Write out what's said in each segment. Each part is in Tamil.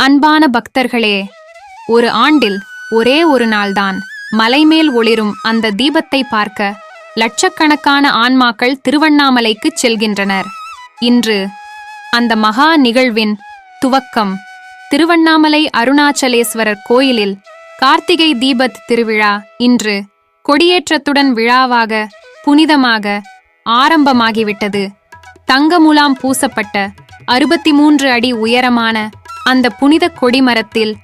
அன்பான பக்தர்களே ஒரு ஆண்டில் ஒரே ஒரு நாள்தான் மலைமேல் ஒளிரும் அந்த தீபத்தை பார்க்க லட்சக்கணக்கான ஆன்மாக்கள் திருவண்ணாமலைக்குச் செல்கின்றனர். இன்று அந்த மகா நிகழ்வின் துவக்கம் திருவண்ணாமலை அருணாச்சலேஸ்வரர் கோயிலில் கார்த்திகை தீபத் திருவிழா இன்று கொடியேற்றத்துடன் விழாவாக புனிதமாக ஆரம்பமாகிவிட்டது. தங்க முலாம் பூசப்பட்ட அறுபத்தி மூன்று அடி உயரமான அந்த புனித கொடிமரத்தில்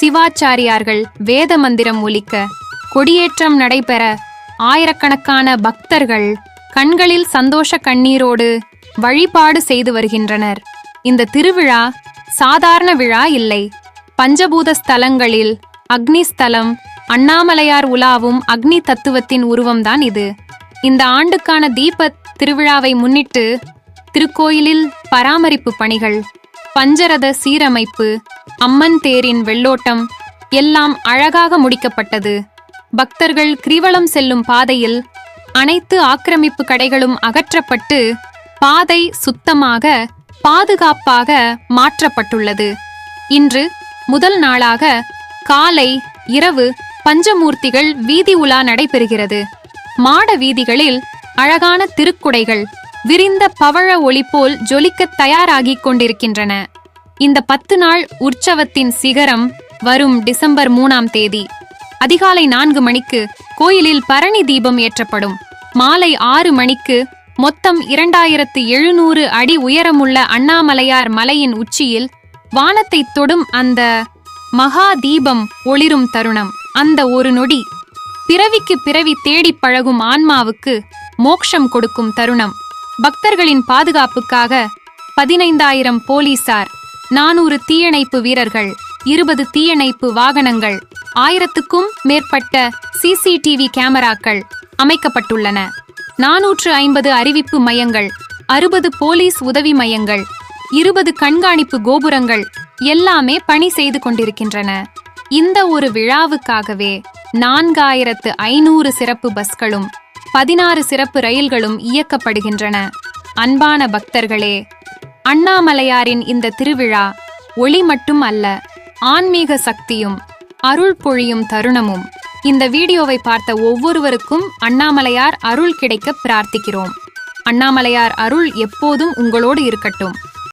சிவாச்சாரியார்கள் வேத மந்திரம் ஒலிக்க கொடியேற்றம் நடைபெற ஆயிரக்கணக்கான பக்தர்கள் கண்களில் சந்தோஷ கண்ணீரோடு வழிபாடு செய்து வருகின்றனர். இந்த திருவிழா சாதாரண விழா இல்லை. பஞ்சபூத ஸ்தலங்களில் அக்னி ஸ்தலம் அண்ணாமலையார் உலாவும் அக்னி தத்துவத்தின் உருவம்தான் இது. இந்த ஆண்டுக்கான தீபத் திருவிழாவை முன்னிட்டு திருக்கோயிலில் பராமரிப்பு பணிகள். பஞ்சரத சீரமைப்பு அம்மன் தேரின் வெள்ளோட்டம் எல்லாம் அழகாக முடிக்கப்பட்டது. பக்தர்கள் கிரிவலம் செல்லும் பாதையில் அனைத்து ஆக்கிரமிப்பு கடைகளும் அகற்றப்பட்டு பாதை சுத்தமாக பாதுகாப்பாக மாற்றப்பட்டுள்ளது. இன்று முதல் நாளாக காலை இரவு பஞ்சமூர்த்திகள் வீதி உலா நடைபெறுகிறது. மாட வீதிகளில் அழகான திருக்குடைகள் விரிந்த பவழ ஒளி போல் ஜொலிக்கத் தயாராகிக் கொண்டிருக்கின்றன. இந்த பத்து நாள் உற்சவத்தின் சிகரம் வரும் டிசம்பர் மூணாம் தேதி. அதிகாலை நான்கு மணிக்கு கோயிலில் பரணி தீபம் ஏற்றப்படும். மாலை ஆறு மணிக்கு மொத்தம் இரண்டாயிரத்து எழுநூறு அடி உயரமுள்ள அண்ணாமலையார் மலையின் உச்சியில் வானத்தை தொடும் அந்த மகா தீபம் ஒளிரும் தருணம். அந்த ஒரு நொடி பிறவிக்கு பிறவி தேடிப் பழகும் ஆன்மாவுக்கு மோக்ஷம் கொடுக்கும் தருணம். பக்தர்களின் பாதுகாப்புக்காக பதினைந்தாயிரம் போலீசார் நானூறு தீயணைப்பு வீரர்கள் இருபது தீயணைப்பு வாகனங்கள் ஆயிரத்துக்கும் மேற்பட்ட சிசிடிவி கேமராக்கள் அமைக்கப்பட்டுள்ளன. நாநூற்று ஐம்பது அறிவிப்பு மையங்கள் அறுபது போலீஸ் உதவி மையங்கள் இருபது கண்காணிப்பு கோபுரங்கள் எல்லாமே பணி செய்து கொண்டிருக்கின்றன. இந்த ஒரு விழாவுக்காகவே நான்காயிரத்து ஐநூறு சிறப்பு பஸ்களும் பதினாறு சிறப்பு ரயில்களும் இயக்கப்படுகின்றன. அன்பான பக்தர்களே அண்ணாமலையாரின் இந்த திருவிழா ஒளி மட்டும் அல்ல ஆன்மீக சக்தியும் அருள் பொழியும் தருணமும். இந்த வீடியோவை பார்த்த ஒவ்வொருவருக்கும் அண்ணாமலையார் அருள் கிடைக்க பிரார்த்திக்கிறோம். அண்ணாமலையார் அருள் எப்போதும் உங்களோடு இருக்கட்டும்.